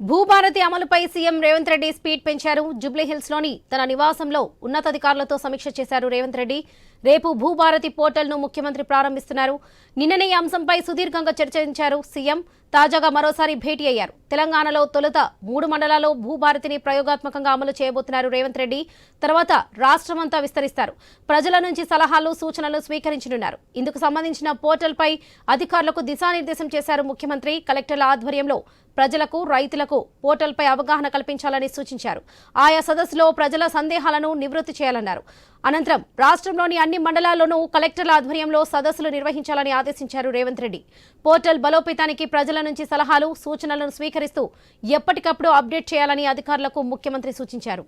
భూభారతి అమలుపై CM Revanth Reddy speed పెంచారు. జూబ్లీహిల్స్లోని తన నివాసంలో ఉన్నతాధికారులతో సమీక్ష చేశారు రేవంత్ రెడ్డి. రేపు భూభారతి పోర్టల్ను ముఖ్యమంత్రి ప్రారంభిస్తున్నారు. నిన్ననే ఈ అంశంపై సుదీర్ఘంగా చర్చించారు సీఎం. తాజాగా మరోసారి భేటీ అయ్యారు. తెలంగాణలో తొలుత మూడు మండలాల్లో భూభారతిని ప్రయోగాత్మకంగా అమలు చేయబోతున్నారు రేవంత్ రెడ్డి. తర్వాత రాష్ట్రమంతా విస్తరిస్తారు. ప్రజల నుంచి సలహాలు సూచనలు స్వీకరించనున్నారు. ఇందుకు సంబంధించిన పోర్టల్పై అధికారులకు దిశానిర్దేశం చేశారు ముఖ్యమంత్రి. కలెక్టర్ల ఆధ్వర్యంలో ప్రజలకు రైతులకు పోర్టల్పై అవగాహన కల్పించాలని సూచించారు. ఆయా సదస్సులో ప్రజల సందేహాలను నివృత్తి చేయాలన్నారు. అనంతరం రాష్ట్రంలోని అన్ని మండలాల్లోనూ కలెక్టర్ల ఆధ్వర్యంలో సదస్సులు నిర్వహించాలని ఆదేశించారు రేవంత్ రెడ్డి. పోర్టల్ బలోపేతానికి ప్రజల నుంచి సలహాలు సూచనలను స్వీకరిస్తూ ఎప్పటికప్పుడు అప్డేట్ చేయాలని అధికారులకు ముఖ్యమంత్రి సూచించారు.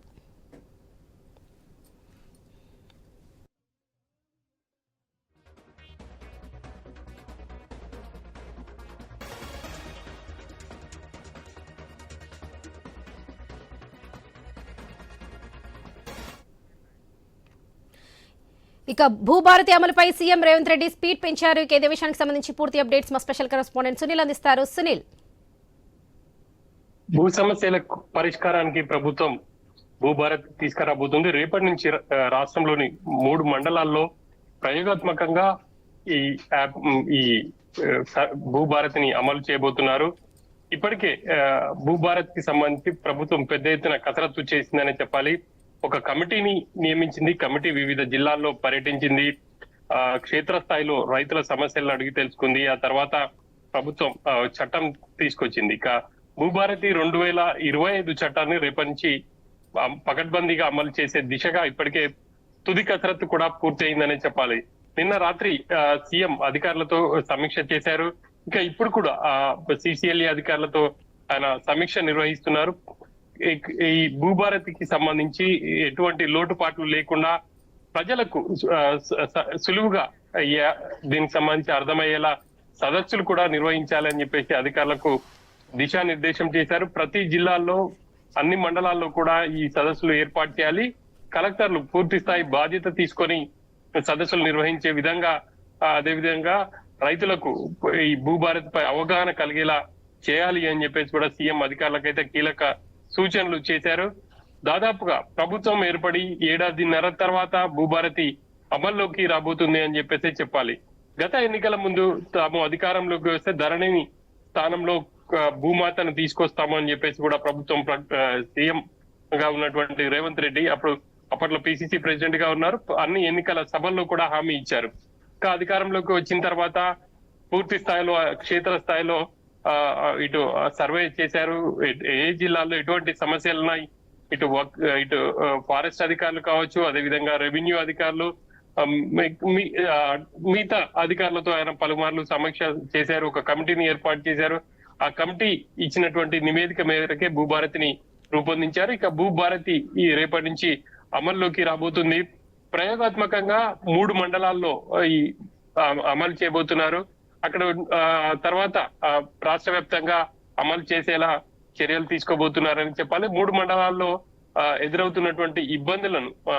ఇక భూభారతి అమలుపై సీఎం రేవంత్ రెడ్డి స్పీడ్ పెంచారు. ఇక ఇదే విషయానికి సంబంధించి పూర్తి అప్డేట్స్ మా స్పెషల్ కరెస్పాండెంట్ సునీల్ అందిస్తారు. సునీల్. భూ సమస్యల పరిష్కారానికి ప్రభుత్వం భూభారత్ తీసుకురాబోతుంది. రేపటి నుంచి రాష్ట్రంలోని మూడు మండలాల్లో ప్రయోగాత్మకంగా ఈ యాప్ ఈ భూభారతిని అమలు చేయబోతున్నారు. ఇప్పటికే భూభారత్కి సంబంధించి ప్రభుత్వం పెద్ద ఎత్తున కసరత్తు చేసిందనే చెప్పాలి. ఒక కమిటీని నియమించింది కమిటీ వివిధ జిల్లాల్లో పర్యటించింది. ఆ, క్షేత్రస్థాయిలో రైతుల సమస్యలను అడిగి తెలుసుకుంది. ఆ తర్వాత ప్రభుత్వం చట్టం తీసుకొచ్చింది. ఇక భూభారతి రెండు వేల ఇరవై ఐదు చట్టాన్ని రేపటి నుంచి పకడ్బందీగా అమలు చేసే దిశగా ఇప్పటికే తుది కసరత్తు కూడా పూర్తయిందనే చెప్పాలి. నిన్న రాత్రి సీఎం అధికారులతో సమీక్ష చేశారు. ఇంకా ఇప్పుడు కూడా సిసిఎల్ఈ అధికారులతో ఆయన సమీక్ష నిర్వహిస్తున్నారు. ఈ- భూభారతికి సంబంధించి ఎటువంటి లోటుపాట్లు లేకుండా ప్రజలకు సులువుగా దీనికి సంబంధించి అర్థమయ్యేలా సదస్సులు కూడా నిర్వహించాలని చెప్పేసి అధికారులకు దిశానిర్దేశం చేశారు. ప్రతి జిల్లాల్లో అన్ని మండలాల్లో కూడా ఈ సదస్సులు ఏర్పాటు చేయాలి. కలెక్టర్లు పూర్తి స్థాయి బాధ్యత తీసుకొని సదస్సులు నిర్వహించే విధంగా అదేవిధంగా అదే విధంగా రైతులకు ఈ భూభారత్ పై అవగాహన కలిగేలా చేయాలి అని చెప్పేసి కూడా సీఎం అధికారులకైతే కీలక సూచనలు చేశారు. దాదాపుగా ప్రభుత్వం ఏర్పడి ఏడాదిన్నర తర్వాత భూభారతి అమల్లోకి రాబోతుంది అని చెప్పేసి చెప్పాలి. గత ఎన్నికల ముందు తాము అధికారంలోకి వస్తే ధరణిని స్థానంలో భూమాతను తీసుకొస్తాము అని చెప్పేసి కూడా ప్రభుత్వం సీఎం గా ఉన్నటువంటి రేవంత్ రెడ్డి అప్పుడు అప్పట్లో పిసిసి ప్రెసిడెంట్గా ఉన్నారు. అన్ని ఎన్నికల సభల్లో కూడా హామీ ఇచ్చారు. ఇంకా అధికారంలోకి వచ్చిన తర్వాత పూర్తి స్థాయిలో క్షేత్ర స్థాయిలో ఇటు సర్వే చేశారు. ఏ జిల్లాల్లో ఎటువంటి సమస్యలు ఉన్నాయి? ఇటు వర్క్ ఇటు ఫారెస్ట్ అధికారులు కావచ్చు అదేవిధంగా రెవెన్యూ అధికారులు మిగతా అధికారులతో ఆయన పలుమార్లు సమీక్ష చేశారు ఒక కమిటీని ఏర్పాటు చేశారు. ఆ కమిటీ ఇచ్చినటువంటి నివేదిక మేరకే భూభారతిని రూపొందించారు. ఇక భూభారతి ఈ రేపటి నుంచి అమల్లోకి రాబోతుంది. ప్రయోగాత్మకంగా మూడు మండలాల్లో ఈ అమలు చేయబోతున్నారు. అక్కడ ఆ, తర్వాత రాష్ట్ర వ్యాప్తంగా అమలు చేసేలా చర్యలు తీసుకోబోతున్నారని చెప్పాలి. మూడు మండలాల్లో ఆ, ఎదురవుతున్నటువంటి ఇబ్బందులను ఆ,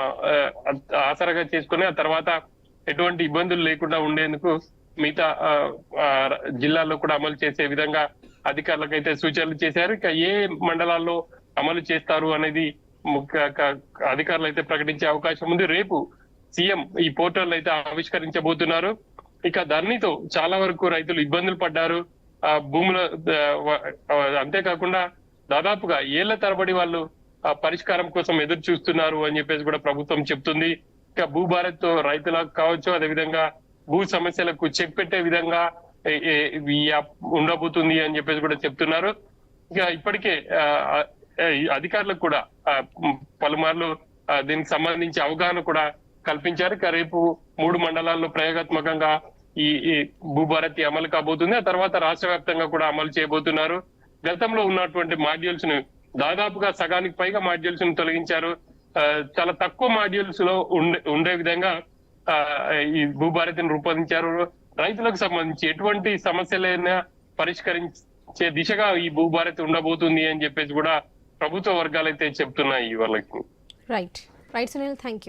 ఆసరాగా చేసుకుని ఆ తర్వాత ఎటువంటి ఇబ్బందులు లేకుండా ఉండేందుకు మిగతా ఆ, జిల్లాల్లో కూడా అమలు చేసే విధంగా అధికారులకు అయితే సూచనలు చేశారు. ఇక ఏ మండలాల్లో అమలు చేస్తారు అనేది ముఖ్య అధికారులు అయితే ప్రకటించే అవకాశం ఉంది. రేపు సీఎం ఈ పోర్టల్ అయితే ఆవిష్కరించబోతున్నారు. ఇక ధరణితో చాలా వరకు రైతులు ఇబ్బందులు పడ్డారు. ఆ భూముల అంతేకాకుండా దాదాపుగా ఏళ్ళ తరబడి వాళ్ళు ఆ పరిష్కారం కోసం ఎదురు చూస్తున్నారు అని చెప్పేసి కూడా ప్రభుత్వం చెప్తుంది. ఇక భూభారత్తో రైతులకు కావచ్చు అదేవిధంగా భూ సమస్యలకు చెక్ పెట్టే విధంగా ఉండబోతుంది అని చెప్పేసి కూడా చెప్తున్నారు. ఇక ఇప్పటికే ఆ, అధికారులకు కూడా పలుమార్లు దీనికి సంబంధించి అవగాహన కూడా కల్పించారు. ఇక రేపు మూడు మండలాల్లో ప్రయోగాత్మకంగా ఈ భూభారతి అమలు కాబోతుంది. ఆ తర్వాత రాష్ట్ర వ్యాప్తంగా కూడా అమలు చేయబోతున్నారు. గతంలో ఉన్నటువంటి మాడ్యూల్స్ను దాదాపుగా సగానికి పైగా మాడ్యూల్స్ను తొలగించారు. చాలా తక్కువ మాడ్యూల్స్లో ఉండే ఉండే విధంగా ఈ భూభారతిని రూపొందించారు. రైతులకు సంబంధించి ఎటువంటి సమస్యలైనా పరిష్కరించే దిశగా ఈ భూభారతి ఉండబోతుంది అని చెప్పేసి కూడా ప్రభుత్వ వర్గాలు అయితే చెప్తున్నాయి వాళ్ళకి right right Sunil thank you